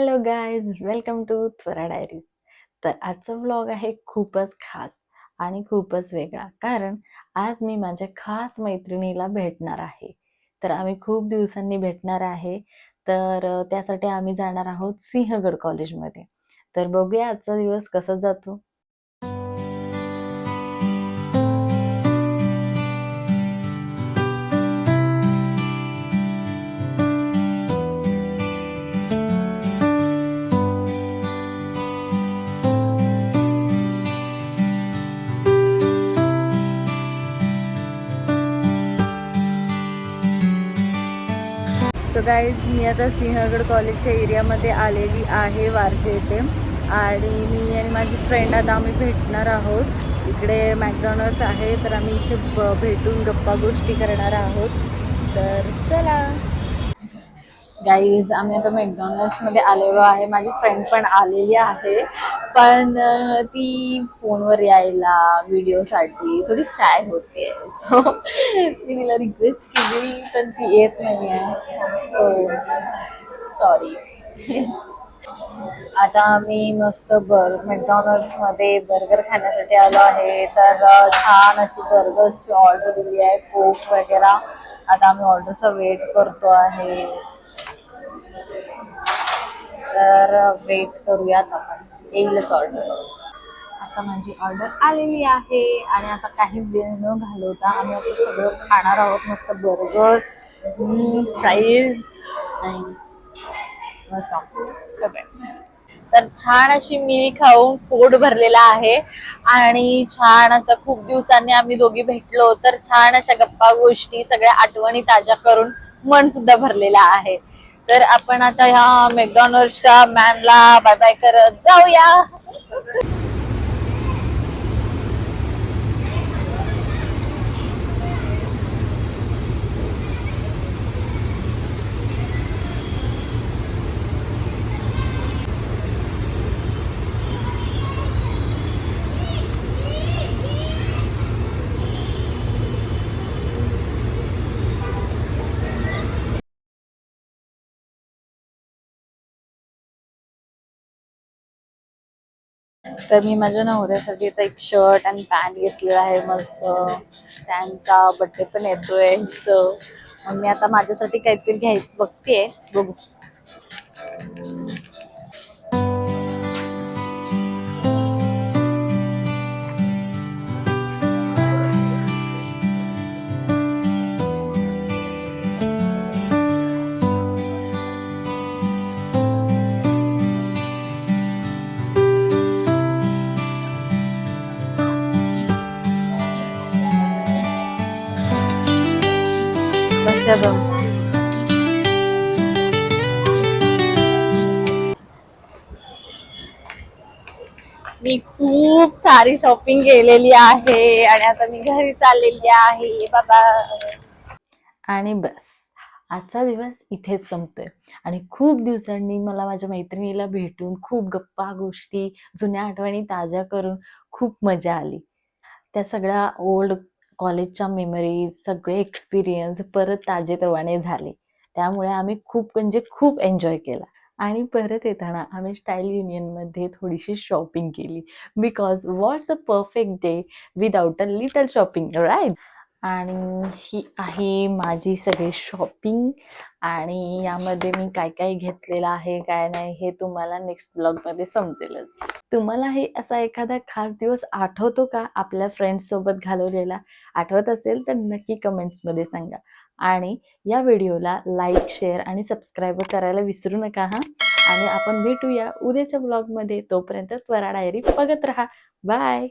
Hello guys welcome to Tvara diaries तर आजचा vlog आहे खूपच खास आणि खूपच वेगळा. कारण आज मी माझ्या खास मैत्रिणीला भेटणार आहे. तर आम्ही खूप दिवसांनी भेटणार आहे. तर त्यासाठी आम्ही जाणार आहोत सिंहगड कॉलेजमध्ये तर बघूया आजचा दिवस कसा जातो. सो गाईज मी आता सिंहगड कॉलेजच्या एरियामध्ये आलेली आहे वारजे येथे आणि मी आणि माझी फ्रेंड आता आम्ही भेटणार आहोत. इकडे मॅकडॉनल्ड्स आहे तर आम्ही इथे ब भेटून गप्पा गोष्टी करणार आहोत. तर चला. गाईज आम्ही आता मॅकडॉनल्ड्समध्ये आलेलो आहे. माझी फ्रेंड पण आलेली आहे. पण ती फोनवर यायला व्हिडिओसाठी थोडी शाय होते. सो मी तिला रिक्वेस्ट केली पण ती येत नाही आहे सो सॉरी आता आम्ही मस्त बर मॅकडॉनल्ड्समध्ये बर्गर खाण्यासाठी आलो आहे. तर छान अशी बर्गर्सची ऑर्डर दिली आहे. कोक वगैरे. आता आम्ही ऑर्डरचा वेट करतो आहे. तर वेट करूयात आपण. येईलच ऑर्डर आता माझी ऑर्डर आलेली आहे आणि आता काही वेळ न घालवता आम्ही आता सगळं खाणार आहोत. मस्त बर्गर फ्राईज आणि मस्त तर छान अशी मी खाऊन पोट भरलेला आहे आणि छान असं खूप दिवसांनी आम्ही दोघी भेटलो तर छान अशा गप्पा गोष्टी सगळ्या आठवणी ताज्या करून मन सुद्धा भरलेला आहे. तर आपण आता ह्या मॅकडॉनल्डच्या मॅनला बाय बाय करत जाऊया. तर मी माझ्या नवऱ्यासाठी आता एक शर्ट आणि पॅन्ट घेतलेला आहे मस्त. त्यांचा बड्डे पण येतोय मग मी आता माझ्यासाठी काहीतरी घ्यायचं बघतेय. बघू. मी खूप सारी शॉपिंग केलेली आहे आणि आता मी घरी चाललेली आहे. बाबा आणि बस. आजचा दिवस इथेच संपतोय. आणि खूप दिवसांनी मला माझ्या मैत्रिणीला भेटून खूप गप्पा गोष्टी जुन्या आठवणी ताज्या करून खूप मजा आली. त्या सगळ्या ओल्ड कॉलेजच्या मेमरीज सगळे एक्सपिरियन्स परत ताजेतवाने झाले. त्यामुळे आम्ही खूप म्हणजे खूप एन्जॉय केला. आणि परत येताना आम्ही स्टाईल युनियनमध्ये थोडीशी शॉपिंग केली. Because what's a perfect day without a little shopping right आणि ही आहे माझी सगळी शॉपिंग आणि यामध्ये मी काय काय घेतलेलं आहे काय नाही हे तुम्हाला नेक्स्ट ब्लॉगमध्ये समजेलच. तुम्हाला हे असा एखादा खास दिवस आठवतो का? आपल्या फ्रेंड्स सोबत घालवलेला. आठवत असेल तर नक्की कमेंट्समध्ये सांगा. आणि या व्हिडिओला लाईक शेअर आणि सबस्क्राईब करायला विसरू नका हां. आणि आपण भेटूया उद्याच्या ब्लॉगमध्ये तोपर्यंत त्वरा डायरी बघत राहा. बाय